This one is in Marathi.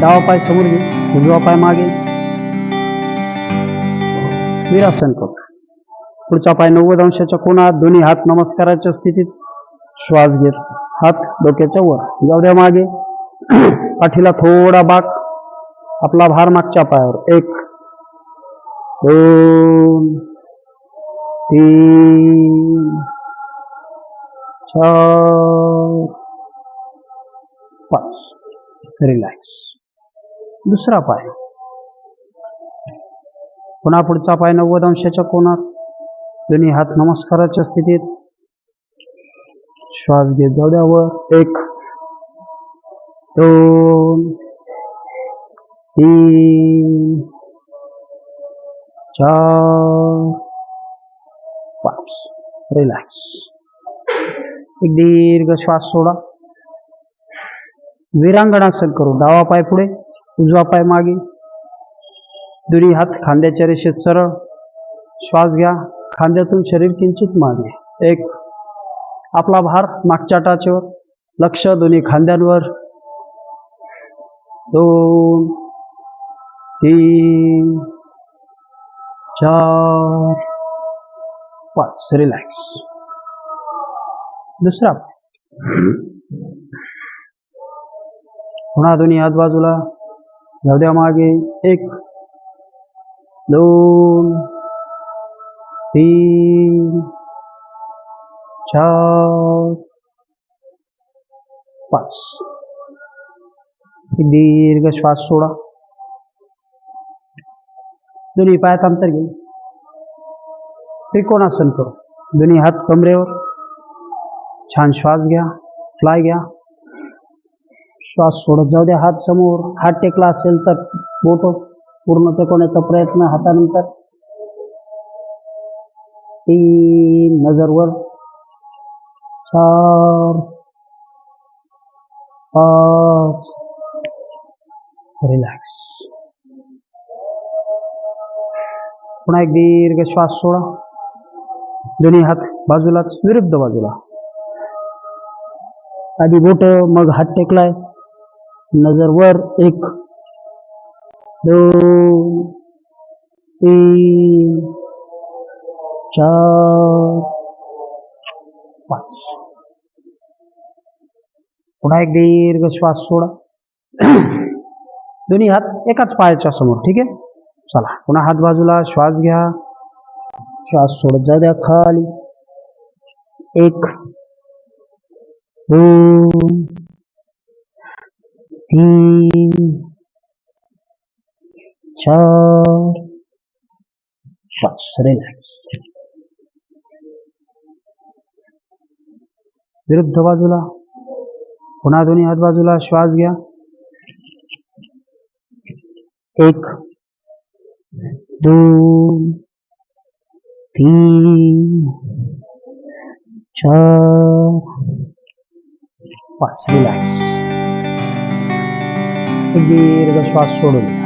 डावा पाय समोर घे उजवा पाय मागे. विरासन कर पुढचा पाय नव्वद अंशाच्या कोणात दोन्ही हात नमस्काराच्या स्थितीत. श्वास घेत हात डोक्याच्या वर. जाऊ द्या मागे. पाठीला थोडा बाक. आपला भार मागच्या पायावर. एक दोन तीन चार पाच. रिलॅक्स. दुसरा पाय. पुन्हा पुढचा पाय नव्वद अंशाच्या कोणात दोन्ही हात नमस्काराच्या स्थितीत. श्वास घेत जाऊ द्यावर एक दोन तीन चार पाच. रिलॅक्स एक दीर्घ श्वास सोडा. वीरांगणासन करू डावा पाय पुढे. उजवा पाय मागे. दोन्ही हात खांद्याच्या रेषेत सरळ. श्वास घ्या. खांद्यातून शरीर किंचित मागे. एक. आपला भार मागच्या टाचेवर. लक्ष दोन्ही खांद्यांवर. दोन. तीन. चार. पाच. रिलॅक्स. दुसरा. पुन्हा दोन्ही हात बाजूला. जाऊ द्या मागे एक दोन तीन, चार, पाच। दीर्घ श्वास सोडा दोन्ही पायात अंतर घे त्रिकोणासन करू दोन्ही हात कमरेवर छान श्वास घ्या फ्लाय घ्या श्वास सोडत जाऊ द्या हात समोर. हात टेकला असेल तर बोट पूर्ण टेकवण्याचा प्रयत्न हातानंतर. तीन नजरवर. चार. पाच. रिलॅक्स. पुन्हा एक दीर्घ श्वास सोडा. दोन्ही हात बाजूलाच विरुद्ध बाजूला. आधी बोट मग हात टेकलाय. नजर वर एक. दोन तीन चार पाच. पुन्हा एक दीर्घ श्वास सोडा. दोन्ही हात एकाच पायाच्या समोर ठीक आहे? चला पुन्हा हात बाजूला श्वास घ्या. श्वास सोडत जाऊ द्या खाली. एक. दोन तीन चार। पाच रिलॅक्स विरुद्ध बाजूला। पुन्हा दोन्ही हात बाजूला, श्वास घ्या एक दोन तीन, चार। पाच रिलॅक्स। एक दीर्घ श्वास सोडून द्या.